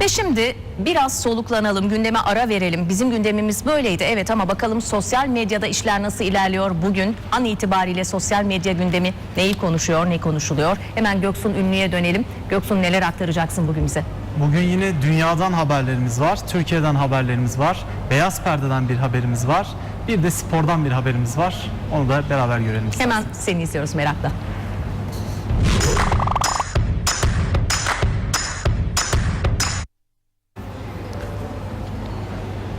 Ve şimdi biraz soluklanalım, gündeme ara verelim. Bizim gündemimiz böyleydi evet ama bakalım sosyal medyada işler nasıl ilerliyor bugün? An itibariyle sosyal medya gündemi neyi konuşuyor, ne konuşuluyor? Hemen Göksun Ünlü'ye dönelim. Göksun neler aktaracaksın bugün bize? Bugün yine dünyadan haberlerimiz var, Türkiye'den haberlerimiz var, beyaz perdeden bir haberimiz var, bir de spordan bir haberimiz var. Onu da beraber görelim. Hemen seni izliyoruz merakla.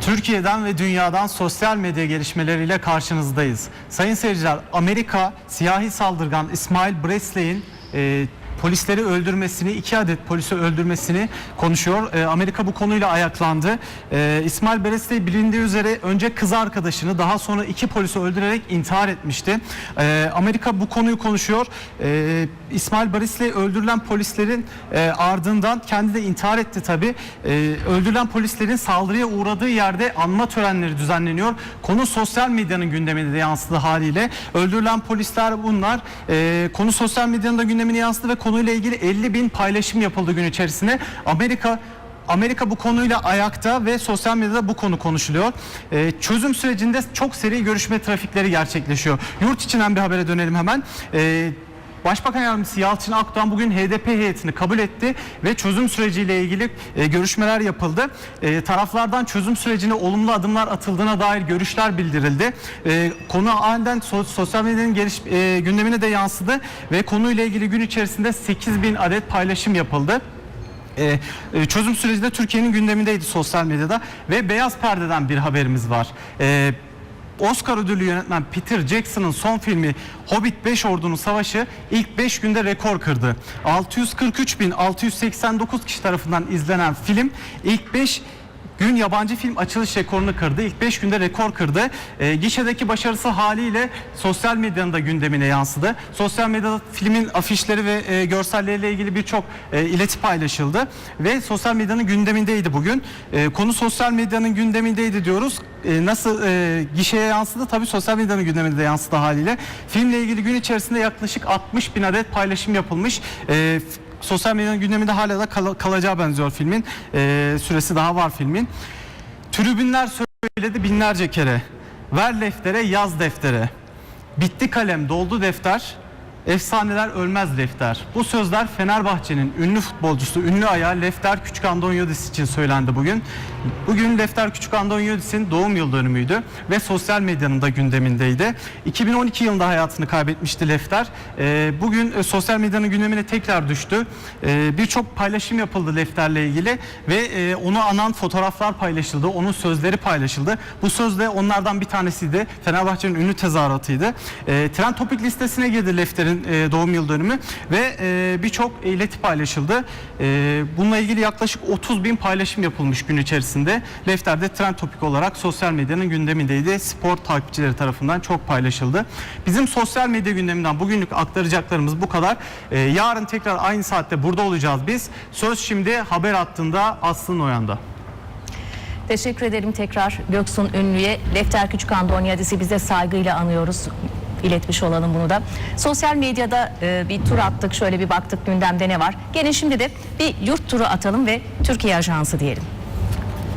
Türkiye'den ve dünyadan sosyal medya gelişmeleriyle karşınızdayız. Sayın seyirciler, Amerika siyahi saldırgan İsmail Bresley'in e, polisleri öldürmesini, iki adet polisi öldürmesini konuşuyor. E, Amerika bu konuyla ayaklandı. E, İsmail Bresley bilindiği üzere önce kız arkadaşını daha sonra iki polisi öldürerek intihar etmişti. E, Amerika bu konuyu konuşuyor. E, İsmail Bresley öldürülen polislerin e, ardından kendi de intihar etti tabi. E, öldürülen polislerin saldırıya uğradığı yerde anma törenleri düzenleniyor. Konu sosyal medyanın gündemine de yansıdı haliyle. Öldürülen polisler bunlar. E, konu sosyal medyanın da gündemine yansıdı ve konuyla ilgili 50 bin paylaşım yapıldı gün içerisinde. Amerika Amerika bu konuyla ayakta ve sosyal medyada bu konu konuşuluyor. Ee, çözüm sürecinde çok seri görüşme trafikleri gerçekleşiyor. Yurt içinden bir habere dönelim hemen. Ee, Başbakan Yardımcısı Yalçın Akdoğan bugün HDP heyetini kabul etti ve çözüm süreciyle ilgili e, görüşmeler yapıldı. E, taraflardan çözüm sürecine olumlu adımlar atıldığına dair görüşler bildirildi. E, konu aniden so- sosyal medyanın geliş, e, gündemine de yansıdı ve konuyla ilgili gün içerisinde 8 bin adet paylaşım yapıldı. Ee, çözüm süreci de Türkiye'nin gündemindeydi sosyal medyada ve Beyaz Perde'den bir haberimiz var. Ee, Oscar ödüllü yönetmen Peter Jackson'ın son filmi Hobbit 5 Ordu'nun Savaşı ilk 5 günde rekor kırdı. 643.689 kişi tarafından izlenen film ilk 5 gün yabancı film açılış rekorunu kırdı. İlk 5 günde rekor kırdı. E, gişedeki başarısı haliyle sosyal medyanın da gündemine yansıdı. Sosyal medyada filmin afişleri ve e, görselleriyle ilgili birçok e, ileti paylaşıldı. Ve sosyal medyanın gündemindeydi bugün. E, konu sosyal medyanın gündemindeydi diyoruz. E, nasıl e, gişeye yansıdı? Tabii sosyal medyanın gündeminde de yansıdı haliyle. Filmle ilgili gün içerisinde yaklaşık 60 bin adet paylaşım yapılmış. E, sosyal medyanın gündeminde hala da kal- kalacağı benziyor filmin. Ee, süresi daha var filmin. Tribünler söyledi binlerce kere. Ver deftere, yaz deftere. Bitti kalem, doldu defter. Efsaneler ölmez defter. Bu sözler Fenerbahçe'nin ünlü futbolcusu, ünlü ayağı Lefter Küçük Andonyodis için söylendi bugün. Bugün Lefter Küçük Andonyodis'in doğum yıl dönümüydü ve sosyal medyanın da gündemindeydi. 2012 yılında hayatını kaybetmişti Lefter. Ee, bugün e, sosyal medyanın gündemine tekrar düştü. Ee, Birçok paylaşım yapıldı Lefter'le ilgili ve e, onu anan fotoğraflar paylaşıldı. Onun sözleri paylaşıldı. Bu söz de onlardan bir tanesiydi. Fenerbahçe'nin ünlü tezahüratıydı. E, Trend Topik listesine girdi Lefter'in e, doğum yıl dönümü ve e, birçok ileti paylaşıldı. E, bununla ilgili yaklaşık 30 bin paylaşım yapılmış gün içerisinde. Lefter de Trend Topik olarak sosyal medyanın gündemindeydi. Spor takipçileri tarafından çok paylaşıldı. Bizim sosyal medya gündeminden bugünlük aktaracaklarımız bu kadar. E, yarın tekrar aynı saatte burada olacağız biz. Söz şimdi haber hattında Aslı Noyan'da. Teşekkür ederim tekrar Göksun Ünlü'ye. Lefter Küçük Andonyadis'i bize saygıyla anıyoruz. İletmiş olalım bunu da. Sosyal medyada e, bir tur attık, şöyle bir baktık gündemde ne var. Gene şimdi de bir yurt turu atalım ve Türkiye Ajansı diyelim.